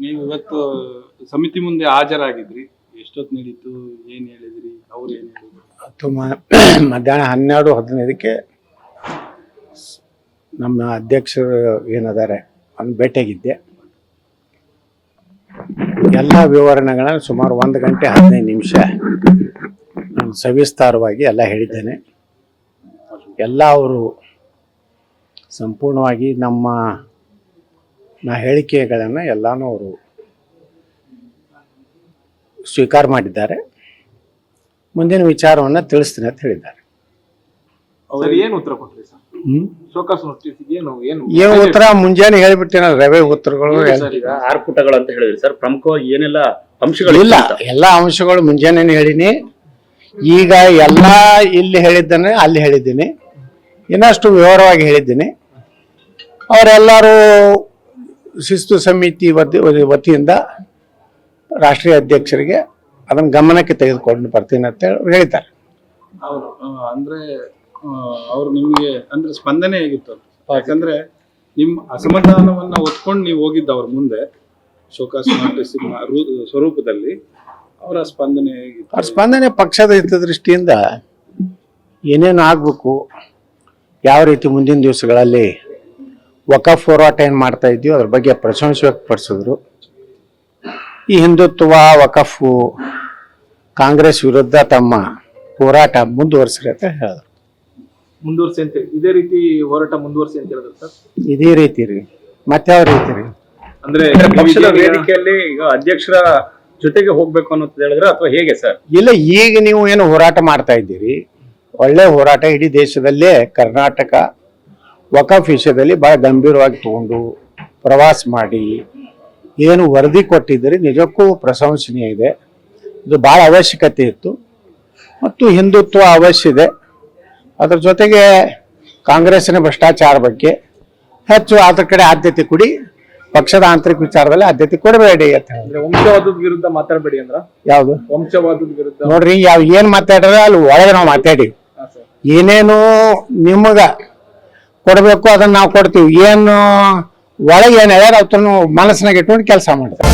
ನೀವು ಇವತ್ತು ಸಮಿತಿ ಮುಂದೆ ಹಾಜರಾಗಿದ್ರಿ. ಎಷ್ಟೊತ್ತು ನಡೀತು? ಏನ್ ಹೇಳಿದ್ರಿ? ಅವ್ರು ಏನ್ ಹೇಳಿದ್ರು? ಮಧ್ಯಾಹ್ನ ಹನ್ನೆರಡು ಹದಿನೈದಕ್ಕೆ ನಮ್ಮ ಅಧ್ಯಕ್ಷರು ಏನದಾರೆ ಅವ್ನು ಭೇಟಿಯಾಗಿದ್ದೆ. ಎಲ್ಲ ವಿವರಣೆಗಳನ್ನು ಸುಮಾರು ಒಂದು ಗಂಟೆ ಹದಿನೈದು ನಿಮಿಷ ನಾನು ಸವಿಸ್ತಾರವಾಗಿ ಎಲ್ಲ ಹೇಳಿದ್ದೇನೆ. ಎಲ್ಲ ಅವರು ಸಂಪೂರ್ಣವಾಗಿ ನಮ್ಮ ನಾ ಹೇಳಿಕೆಗಳನ್ನು ಎಲ್ಲಾನು ಅವರು ಸ್ವೀಕಾರ ಮಾಡಿದ್ದಾರೆ. ಮುಂದಿನ ವಿಚಾರವನ್ನು ತಿಳಿಸ್ತೀನಿ ಅಂತ ಹೇಳಿದ್ದಾರೆ. ಸರ್ ಏನ್ ಉತ್ತರ ಕೊಟ್ರಿ ಸರ್? ಹ್ಮ್? ಏನು ಏನು? ಏನು ಉತ್ತರ? ಮುಂಜಾನೆ ಹೇಳಿಬಿಟ್ಟಿನ ರವೆ ಉತ್ತರಗಳು ಆರು ಪುಟಗಳು ಅಂತ ಹೇಳಿದ್ರಿ ಸರ್. ಪ್ರಮುಖವಾಗಿ ಏನೆಲ್ಲ ಅಂಶಗಳು ಇಲ್ಲ ಎಲ್ಲ ಅಂಶಗಳು ಮುಂಜಾನೆ ಹೇಳಿನಿ. ಈಗ ಎಲ್ಲ ಇಲ್ಲಿ ಹೇಳಿದ್ದೇನೆ ಅಲ್ಲಿ ಹೇಳಿದ್ದೀನಿ. ಇನ್ನಷ್ಟು ವಿವರವಾಗಿ ಹೇಳಿದ್ದೀನಿ. ಅವರೆಲ್ಲರೂ ಶಿಸ್ತು ಸಮಿತಿ ವತಿ ವತಿಯಿಂದ ರಾಷ್ಟ್ರೀಯ ಅಧ್ಯಕ್ಷರಿಗೆ ಅದನ್ನು ಗಮನಕ್ಕೆ ತೆಗೆದುಕೊಂಡು ಬರ್ತೀನಿ ಅಂತ ಹೇಳ್ತಾರೆ ಅಂದ್ರೆ ಅವ್ರು ನಿಮ್ಗೆ ಅಂದ್ರೆ ಸ್ಪಂದನೆ ಹೇಗಿತ್ತು ಅಂತ? ಯಾಕಂದ್ರೆ ನಿಮ್ ಅಸಮಾಧಾನವನ್ನ ಒತ್ಕೊಂಡು ನೀವು ಹೋಗಿದ್ದ ಅವ್ರ ಮುಂದೆ ಶೋಕಾಸ್ ಸಿನಿಮಾ ಸ್ವರೂಪದಲ್ಲಿ ಅವರ ಸ್ಪಂದನೆ ಹೇಗಿತ್ತು? ಅವ್ರ ಸ್ಪಂದನೆ ಪಕ್ಷದ ಹಿತದೃಷ್ಟಿಯಿಂದ ಏನೇನು ಆಗಬೇಕು ಯಾವ ರೀತಿ ಮುಂದಿನ ದಿವಸಗಳಲ್ಲಿ ವಕಫ್ ಹೋರಾಟ ಏನು ಮಾಡ್ತಾ ಇದ್ದೀವಿ ಅದ್ರ ಬಗ್ಗೆ ಪ್ರಶಂಸೆ ವ್ಯಕ್ತಪಡಿಸಿದ್ರು. ಈ ಹಿಂದುತ್ವ ವಕಫು ಕಾಂಗ್ರೆಸ್ ವಿರುದ್ಧ ತಮ್ಮ ಹೋರಾಟ ಮುಂದುವರಿಸ್ರಿ ಅಂತ ಹೇಳಿದ್ರು. ಮುಂದುವರ್ಸಿ ಅಂತ ಇದೇ ರೀತಿ ಹೋರಾಟ ಮುಂದುವರ್ಸಿ ಅಂತ ಹೇಳಿದ್ರು ಸರ್? ಇದೇ ರೀತಿ ರೀ. ಮತ್ತೆ ಯಾವ ರೀತಿ ರೀ? ಅಂದ್ರೆ ಪಕ್ಷದ ವೇದಿಕೆಯಲ್ಲಿ ಈಗ ಅಧ್ಯಕ್ಷರ ಜೊತೆಗೆ ಹೋಗ್ಬೇಕು ಅನ್ನೋದು ಹೇಳಿದ್ರೆ ಅಥವಾ ಹೇಗೆ ಸರ್? ಇಲ್ಲ ಈಗ ನೀವು ಏನು ಹೋರಾಟ ಮಾಡ್ತಾ ಇದ್ದೀರಿ? ಒಳ್ಳೆ ಹೋರಾಟ ಇಡೀ ದೇಶದಲ್ಲೇ ಕರ್ನಾಟಕ ವಕಫ್ ವಿಷಯದಲ್ಲಿ ಬಹಳ ಗಂಭೀರವಾಗಿ ತಗೊಂಡು ಪ್ರವಾಸ ಮಾಡಿ. ಏನು ವರದಿ ಕೊಟ್ಟಿದ್ದರೆ ನಿಜಕ್ಕೂ ಪ್ರಶಂಸನೀಯ ಇದೆ. ಇದು ಭಾಳ ಅವಶ್ಯಕತೆ ಇತ್ತು. ಮತ್ತು ಹಿಂದುತ್ವ ಅವಶ್ಯ ಇದೆ. ಅದರ ಜೊತೆಗೆ ಕಾಂಗ್ರೆಸ್ಸಿನ ಭ್ರಷ್ಟಾಚಾರ ಬಗ್ಗೆ ಹೆಚ್ಚು ಅದ್ರ ಕಡೆ ಆದ್ಯತೆ ಕೊಡಿ. ಪಕ್ಷದ ಆಂತರಿಕ ವಿಚಾರದಲ್ಲಿ ಆದ್ಯತೆ ಕೊಡಬೇಡಿ ಅಂತ ಹೇಳಿದ್ರೆ ವಂಶವಾದದ ವಿರುದ್ಧ ಮಾತಾಡಬೇಡಿ ಅಂದ್ರ? ಯಾವುದು? ವಂಶವಾದದ ವಿರುದ್ಧ. ನೋಡ್ರಿ ಯಾವ ಏನ್ ಮಾತಾಡ್ರೆ ಅಲ್ಲಿ ಒಳಗೆ ನಾವು ಮಾತಾಡಿ. ಏನೇನು ನಿಮಗ ಕೊಡಬೇಕು ಅದನ್ನ ನಾವು ಕೊಡ್ತೀವಿ. ಏನು ಒಳಗೆ ಏನು ಹೇಳ್ಯಾರ ಅವ್ರನ್ನ ಮನಸ್ಸಿನಾಗ ಇಟ್ಕೊಂಡು ಕೆಲಸ ಮಾಡ್ತಾರೆ.